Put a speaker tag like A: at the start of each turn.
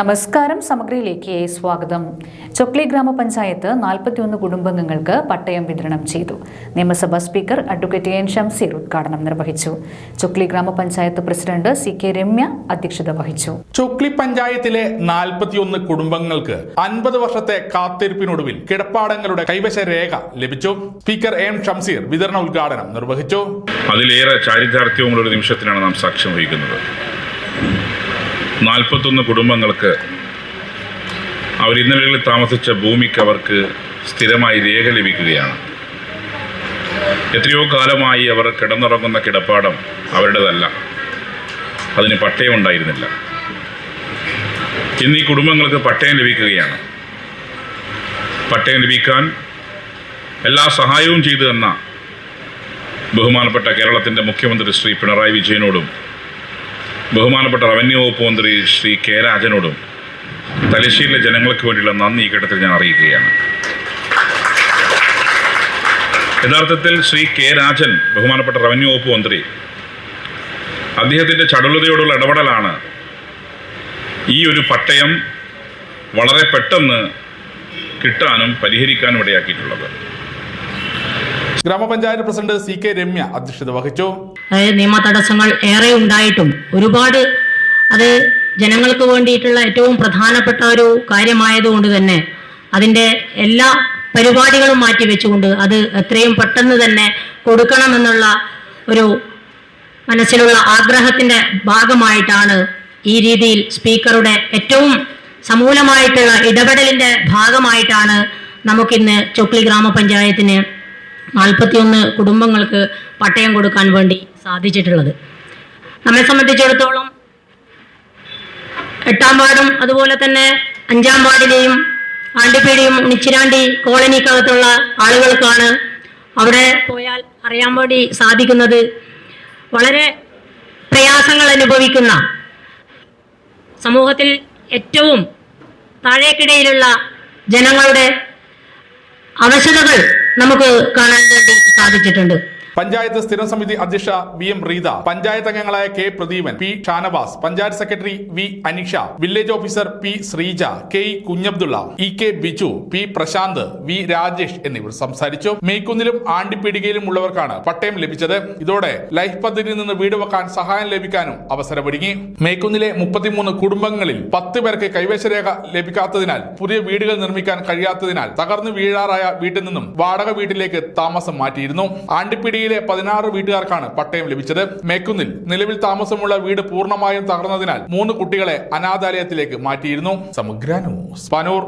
A: നമസ്കാരം സമഗ്രയിലേക്ക് സ്വാഗതം. ചൊക്ലി ഗ്രാമപഞ്ചായത്ത് നാൽപ്പത്തിയൊന്ന് കുടുംബാംഗങ്ങൾക്ക് പട്ടയം വിതരണം ചെയ്തു. നിയമസഭാ സ്പീക്കർ അഡ്വക്കേറ്റ് എൻ ഷംസീർ ഉദ്ഘാടനം നിർവഹിച്ചു. ചൊക്ലി ഗ്രാമപഞ്ചായത്ത് പ്രസിഡന്റ് സി കെ രമ്യ അധ്യക്ഷത വഹിച്ചു.
B: ചൊക്ലി പഞ്ചായത്തിലെ നാൽപ്പത്തിയൊന്ന് കുടുംബങ്ങൾക്ക് അൻപത് വർഷത്തെ കാത്തിരിപ്പിനൊടുവിൽ കിടപ്പാടങ്ങളുടെ കൈവശ രേഖ ലഭിച്ചു. സ്പീക്കർ എം ഷംസീർ വിതരണ ഉദ്ഘാടനം നിർവഹിച്ചു.
C: അതിലേറെ ചാരിതാർത്ഥ്യമുള്ള ഒരു നിമിഷത്തിനാണ് നാം സാക്ഷ്യം വഹിക്കുന്നത്. നാൽപ്പത്തൊന്ന് കുടുംബങ്ങൾക്ക് അവർ ഇന്നലകളിൽ താമസിച്ച ഭൂമിക്ക് അവർക്ക് സ്ഥിരമായി രേഖ ലഭിക്കുകയാണ്. എത്രയോ കാലമായി അവർ കിടന്നുറങ്ങുന്ന കിടപ്പാടം അവരുടേതല്ല. അതിന് പട്ടയമുണ്ടായിരുന്നില്ല ഇന്ന് ഈ കുടുംബങ്ങൾക്ക് പട്ടയം ലഭിക്കുകയാണ്. പട്ടയം ലഭിക്കാൻ എല്ലാ സഹായവും ചെയ്തു തന്ന ബഹുമാനപ്പെട്ട കേരളത്തിന്റെ മുഖ്യമന്ത്രി ശ്രീ പിണറായി വിജയനോടും ബഹുമാനപ്പെട്ട റവന്യൂ വകുപ്പ് മന്ത്രി ശ്രീ കെ രാജനോടും തലശ്ശേരിയിലെ ജനങ്ങൾക്ക് വേണ്ടിയുള്ള നന്ദി ഈ ഘട്ടത്തിൽ ഞാൻ അറിയിക്കുകയാണ്. യഥാർത്ഥത്തിൽ ശ്രീ കെ രാജൻ ബഹുമാനപ്പെട്ട റവന്യൂ വകുപ്പ് മന്ത്രി അദ്ദേഹത്തിന്റെ ചടുലതയോടുള്ള ഇടപെടലാണ് ഈ ഒരു പട്ടയം വളരെ പെട്ടെന്ന് കിട്ടാനും പരിഹരിക്കാനും ഇടയാക്കിയിട്ടുള്ളത്.
B: ഗ്രാമപഞ്ചായത്ത് പ്രസിഡന്റ് സി കെ രമ്യ അധ്യക്ഷത വഹിച്ചു.
D: നിയമ തടസ്സങ്ങൾ ഏറെ ഉണ്ടായിട്ടും ഒരുപാട് അത് ജനങ്ങൾക്ക് വേണ്ടിയിട്ടുള്ള ഏറ്റവും പ്രധാനപ്പെട്ട ഒരു കാര്യമായതുകൊണ്ട് തന്നെ അതിന്റെ എല്ലാ പരിപാടികളും മാറ്റിവെച്ചുകൊണ്ട് അത് എത്രയും പെട്ടെന്ന് തന്നെ കൊടുക്കണമെന്നുള്ള ഒരു മനസ്സിലുള്ള ആഗ്രഹത്തിന്റെ ഭാഗമായിട്ടാണ് ഈ രീതിയിൽ സ്പീക്കറുടെ ഏറ്റവും സമൂലമായിട്ടുള്ള ഇടപെടലിന്റെ ഭാഗമായിട്ടാണ് നമുക്കിന്ന് ചൊക്ലി ഗ്രാമപഞ്ചായത്തിന് നാൽപ്പത്തിയൊന്ന് കുടുംബങ്ങൾക്ക് പട്ടയം കൊടുക്കാൻ വേണ്ടി സാധിച്ചിട്ടുള്ളത്. നമ്മെ സംബന്ധിച്ചിടത്തോളം എട്ടാം വാർഡും അതുപോലെ തന്നെ അഞ്ചാം വാർഡിലെയും ആണ്ടിപ്പേടിയും ഉണിച്ചിരാണ്ടി കോളനിക്കകത്തുള്ള ആളുകൾക്കാണ് അവിടെ പോയാൽ അറിയാൻ വേണ്ടി സാധിക്കുന്നത്. വളരെ പ്രയാസങ്ങൾ അനുഭവിക്കുന്ന സമൂഹത്തിൽ ഏറ്റവും താഴേക്കിടയിലുള്ള ജനങ്ങളുടെ അവശതകൾ നമുക്ക് കാണാൻ വേണ്ടി സാധിച്ചിട്ടുണ്ട്.
B: പഞ്ചായത്ത് സ്ഥിരം സമിതി അധ്യക്ഷ വി എം റീത പഞ്ചായത്ത് അംഗങ്ങളായ K Pradeepan P Shanavas panchayat secretary V Anisha village officer P Sreeja K Kunhabdulla E K Biju P Prasanth V Rajesh എന്നിവർ സംസാരിച്ചു. മേക്കുന്നിലും ആണ്ടിപ്പീടികയിലും ഉള്ളവർക്കാണ് പട്ടയം ലഭിച്ചത്. ഇതോടെ ലൈഫ് പദ്ധതിയിൽ നിന്ന് വീട് വെക്കാൻ സഹായം ലഭിക്കാനും അവസരമൊരുങ്ങി. മേക്കുന്നിലെ മുപ്പത്തിമൂന്ന് കുടുംബങ്ങളിൽ പത്ത് പേർക്ക് കൈവശരേഖ ലഭിക്കാത്തതിനാൽ പുതിയ വീടുകൾ നിർമ്മിക്കാൻ കഴിയാത്തതിനാൽ തകർന്നു വീഴാറായ വീട്ടിൽ നിന്നും വാടക വീട്ടിലേക്ക് താമസം മാറ്റിയിരുന്നു. ആണ്ടിപ്പിടിയിലെ പതിനാറ് വീട്ടുകാർക്കാണ് പട്ടയം ലഭിച്ചത്. മേക്കുന്നിൽ നിലവിൽ താമസമുള്ള വീട് പൂർണമായും തകർന്നതിനാൽ മൂന്ന് കുട്ടികളെ അനാഥാലയത്തിലേക്ക് മാറ്റിയിരുന്നു. സമഗ്ര ന്യൂസ് പനൂർ.